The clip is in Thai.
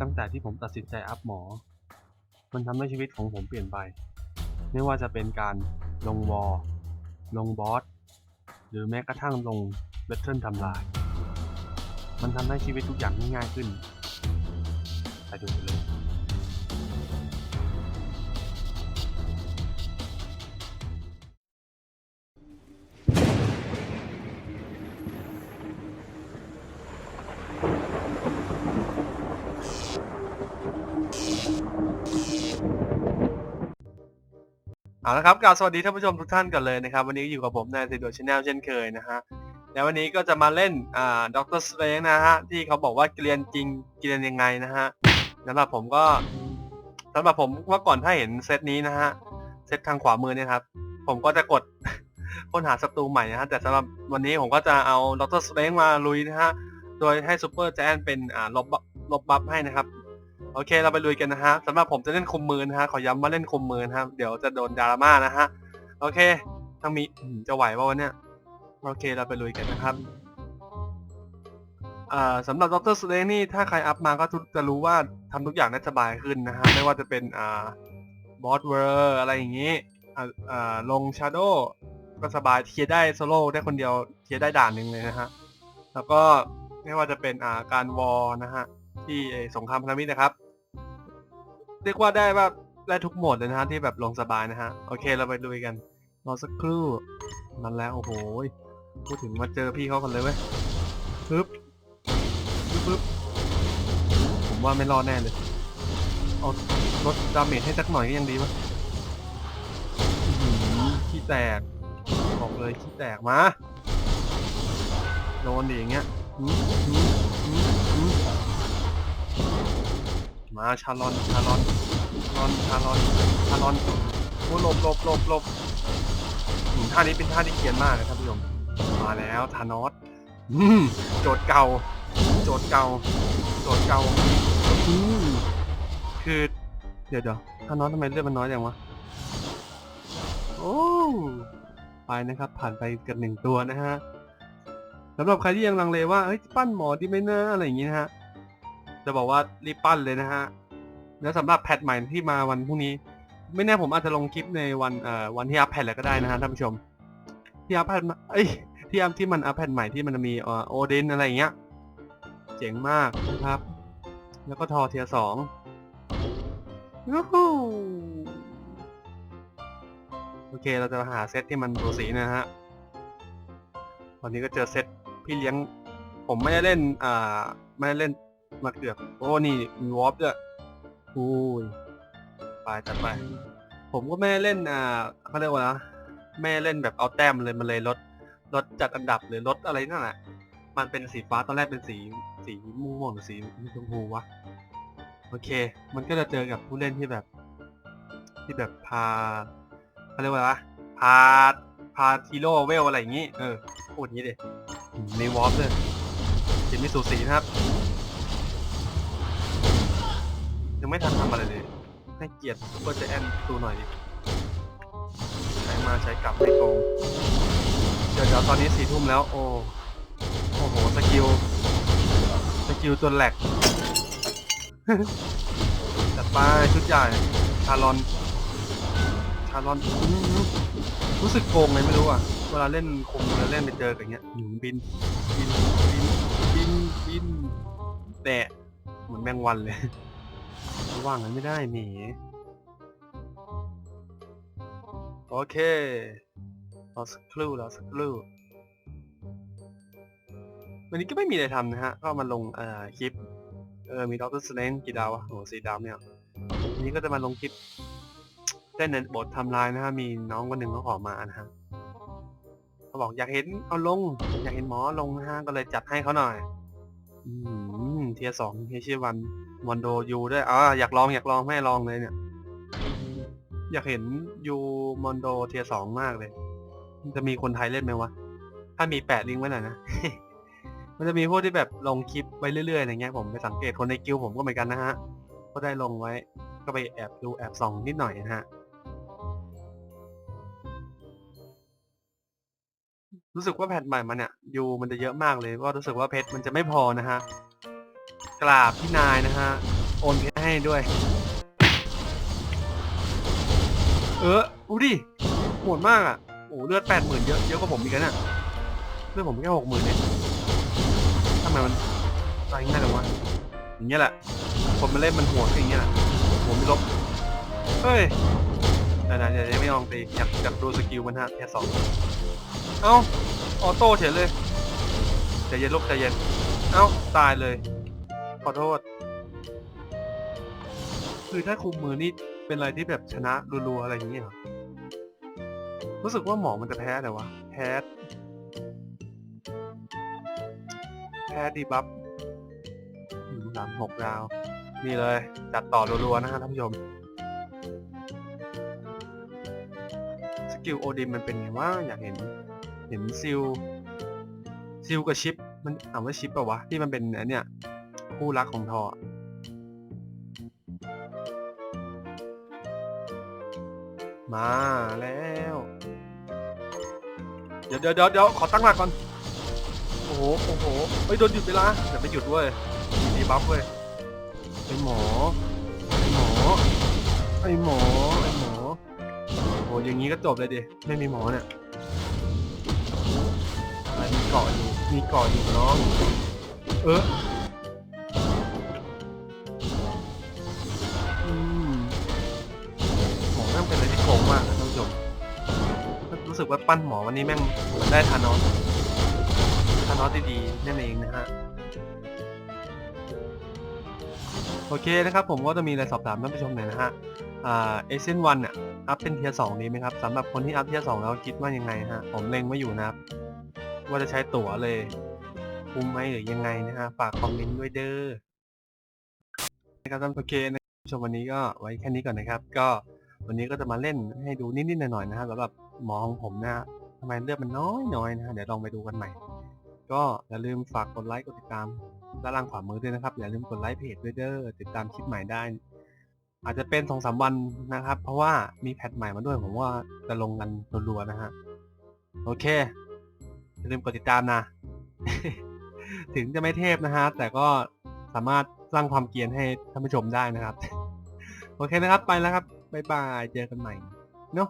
ตั้งแต่ที่ผมตัดสินใจอัพหมอ มันทำให้ชีวิตของผมเปลี่ยนไป ไม่ว่าจะเป็นการลงวอลลงบอส หรือแม้กระทั่งลงเบทเทิลทำลาย มันทำให้ชีวิตทุกอย่างง่ายขึ้น ไปดูกันเลย เอาละครับกล่าวสวัสดีท่านผู้ชมทุกท่านกันเลยนะครับ วันนี้อยู่กับผมนายสิโดชแนลเช่นเคยนะฮะแล้ววันนี้ก็จะมาเล่นอ่าด็อกเตอร์สเตรนะฮะที่เขาบอกว่าเกรียนจริงเกรียนยังไงนะฮะสำหรับผมก็สำหรับผมเมื่อก่อนถ้าเห็นเซตนี้นะฮะเซตทางขวามือเนี่ยครับ ผมก็จะกด ค้นหาศัตรูใหม่นะฮะแต่สำหรับวันนี้ผมก็จะเอาด็อกเตอร์สเตรมาลุยนะฮะโดยให้ซูเปอร์แจนเป็นอ่าลบบัฟลบบัฟให้นะครับ โอเค เราไปลุยกันนะฮะสำหรับผมจะเล่นคุมมือนะฮะ ขอย้ำว่าเล่นคุมมือนะครับเดี๋ยวจะโดนดราม่านะฮะ โอเคทั้งมีอืมจะไหวป่าวะเนี่ย โอเค เราไปลุยกันนะครับ อ่าสำหรับดรสเลนี่ ถ้าใครอัพมาก็จะรู้ว่าทำทุกอย่างได้สบายขึ้นนะฮะ ไม่ว่าจะเป็น อ่า บอสเวอร์อะไรอย่างนี้ อ่าอ่าลงชาร์โดก็สบายเคลียร์ได้โซโล่ได้คนเดียวเคลียร์ได้ด่านหนึ่งเลยนะฮะ แล้วก็ไม่ว่าจะเป็นอ่าการวอลนะฮะ ที่ไอ้สงครามพันธมิตรนะครับ เรียกว่าได้ว่าได้ทุกโหมดเลยนะฮะที่แบบลงสบายนะฮะ โอเคเราไปดูกัน รอสักครู่ มันแล้วโอ้โหพูดถึงมาเจอพี่เขากันเลยเว้ยปึ๊บปึ๊บผมว่าไม่รอดแน่เลย เอาลดดาเมจให้สักหน่อยก็ยังดีวะอื้อหือขี้แตก บอกเลยขี้แตกมา โดนดิอย่างเงี้ย มาชาลอนชาลอนชาลอนชาลอนชาลอนโอ้หลบหลบหลบหลบท่านี้เป็นท่าที่เขียนมากเลยท่านผู้ชมมาแล้วธานอสอืมโจทย์เก่า โจทย์เก่า โจทย์เก่าอืมคือเดี๋ยวเดี๋ยวธานอสทำไมเลือดมันน้อยอย่างวะโอ้ไปนะครับ ผ่านไปเกันหนึ่งตัวนะฮะสำหรับใครที่ยังลังเลว่าเฮ้ยปั้นหมอดีไหมนะอะไรอย่างงี้นะฮะ จะบอกว่ารีบปั้นเลยนะฮะ แล้วสำหรับแพทใหม่ที่มาวันพรุ่งนี้ ไม่แน่ผมอาจจะลงคลิปในวันเอ่อวันที่อัพแพทเลยก็ได้นะฮะท่านผู้ชม ที่อัพแพทเอ้ยที่อัพที่มันอัพแพทใหม่ที่มันมีเอ่อโอเดนอะไรอย่างเงี้ย เจ๋งมากนะครับ แล้วก็ทอเทียสองโอเคเราจะหาเซตที่มันตัวสีนะฮะวันนี้ก็เจอเซตพี่เลี้ยง ผมไม่ได้เล่น อ่า ไม่ได้เล่น มาเกือบโอ้นี่มีวอร์ปด้วยอุ้ยไปจัดไป ผมก็ไม่ได้เล่นอ่าเขาเรียกว่านะไม่ได้เล่นแบบเอาแต้มเลยมันเลยลดลดจัดอันดับหรือลดอะไรนั่นแหละมันเป็นสีฟ้าตอนแรกเป็นสีสีม่วงหรือสีชมพูวะโอเค มันก็จะเจอกับผู้เล่นที่แบบ ที่แบบพาเขาเรียกว่าอะไรวะพาพาทีโร่เวลอะไรอย่างงี้ เออพูดอย่างนี้ดิอืมมีวอร์ปด้วยเห็นมีสูสีนะครับ ยังไม่ทันทำอะไรเลย ให้เกียรติก็จะแอนดูหน่อยดิใช้มาใช้กลับไม่โกงเดี๋ยวเดี๋ยวตอนนี้สี่ทุ่มแล้ว โอ้โอ้โหสกิลสกิลจนแหลกจัดไปชุดใหญ่ชาลอนชาลอนรู้สึกโกงไงไม่รู้อะเวลาเล่นคงเวลาเล่นไปเจอกันเงี้ยหนุนบินบินบินบินบินแตะเหมือนแมงวันเลย ว่างกันไม่ได้หนีโอเครอสักครู่รอสักครู่วันนี้ก็ไม่มีอะไรทำนะฮะ ก็มาลงเอ่อคลิป เออ มีด็อกเตอร์สเลนกี่ดาววะโอสีดาวเนี่ยวันนี้ก็จะมาลงคลิปเต้นในบททำลายนะฮะ มีน้องคนหนึ่งเขาขอมานะฮะเขาบอกอยากเห็นเอาลง อยากเห็นหมอลงนะฮะ ก็เลยจัดให้เขาหน่อย อืม เทียสองเฮชิวัน มอนโดยูด้วยอ่าอยากลองอยากลองไม่ให้ลองเลยเนี่ย อยากเห็นยูมอนโดเทียสองมากเลยจะมีคนไทยเล่นไหมวะ ถ้ามีแปะลิงก์ไว้หน่อยนะ มันจะมีพวกที่แบบลงคลิปไปเรื่อยๆอย่างเงี้ยผมไปสังเกตคนในกิลผมก็เหมือนกันนะฮะ ก็ได้ลงไว้ ก็ไปแอบดูแอบส่องนิดหน่อยนะฮะ รู้สึกว่าแพทใหม่มาเนี่ยยูมันจะเยอะมากเลยก็รู้สึกว่าเพชรมันจะไม่พอนะฮะ กราบพี่นายนะฮะ โอนเพชรให้ด้วย เออดูดิโหดมากอะ โอ้เลือดแปดหมื่นเยอะเยอะกว่าผมอีกนะเนี่ยเลือดผมแค่หกหมื่นเองทำไมมันตายง่ายจังวะอย่างเงี้ยแหละ คนมาเล่นมันหัวอย่างเงี้ยแหละผมไม่ลบ เฮ้ยเดี๋ยวๆเดี๋ยวยังไม่ลองตีอยากอยากดูสกิลมันฮะแค่สองเอ้า ออโต้เฉยเลยใจเย็นลูกใจเย็น เอ้า ตายเลย ขอโทษ คือถ้าคุมมือนี่เป็นอะไรที่แบบชนะรัวๆอะไรอย่างเงี้ยเหรอรู้สึกว่าหมอมันจะแพ้แต่วะแพ้แพ้ดีบัฟหนึ่งสามหกดาว นี่เลย จัดต่อรัวๆนะฮะท่านผู้ชม สกิลโอดินมันเป็นไงว่าอยากเห็น เห็นซิลซิลกับชิป มันอ่านว่าชิปป่าวะ ที่มันเป็นอันเนี้ย คู่รักของทอ มาแล้ว เดี๋ยวเดี๋ยวเดี๋ยวขอตั้งหลักก่อน โอ้โห โอ้โหเฮ้โดนหยุดเวลาเดี๋ยวไปหยุดเว้ยมีบัฟเว้ยไอหมอ ไอหมอ ไอหมอ ไอหมอ โอ้อย่างนี้ก็จบเลยดิ ไม่มีหมอเนี่ยมีเกาะอยู่ มีเกาะอยู่น้อง เออ โกงมากนะท่านผู้ชมรู้สึกว่าปั้นหมอวันนี้แม่งเหมือนได้ทานอสทานอสที่ดีนั่นเองนะฮะโอเคนะครับผมก็จะมีอะไรสอบถามท่านผู้ชมหน่อยนะฮะเอเซนวันเนี่ยอัพเป็นเทียร์สองดีไหมครับสำหรับคนที่อัพเทียร์สองแล้วคิดว่ายังไงฮะผมเล็งไว้อยู่นะครับ ว่าจะใช้ตั๋วเลยคุ้มไหมหรือยังไงนะฮะฝากคอมเมนต์ด้วยเด้อนะครับท่านโอเคนะครับชมวันนี้ก็ไว้แค่นี้ก่อนนะครับ ก็ วันนี้ก็จะมาเล่นให้ดูนิดๆหน่อยๆนะฮะสำหรับหมอของผมนะฮะทำไมเลือดมันน้อยน้อยๆนะฮะเดี๋ยวลองไปดูกันใหม่ ก็อย่าลืมฝากกดไลค์กดติดตามด้านล่างขวามือด้วยนะครับ อย่าลืมกดไลค์เพจด้วยเด้อติดตามคลิปใหม่ได้ อาจจะเป็นสองสามวันนะครับ เพราะว่ามีแพทใหม่มาด้วยผมว่าจะลงกันรัวๆนะฮะโอเคอย่าลืมกดติดตามนะ ถึงจะไม่เทพนะฮะแต่ก็สามารถสร้างความเกรียนให้ท่านผู้ชมได้นะครับ โอเคนะครับไปแล้วครับ บ๊ายบาย เจอกันใหม่ เนาะ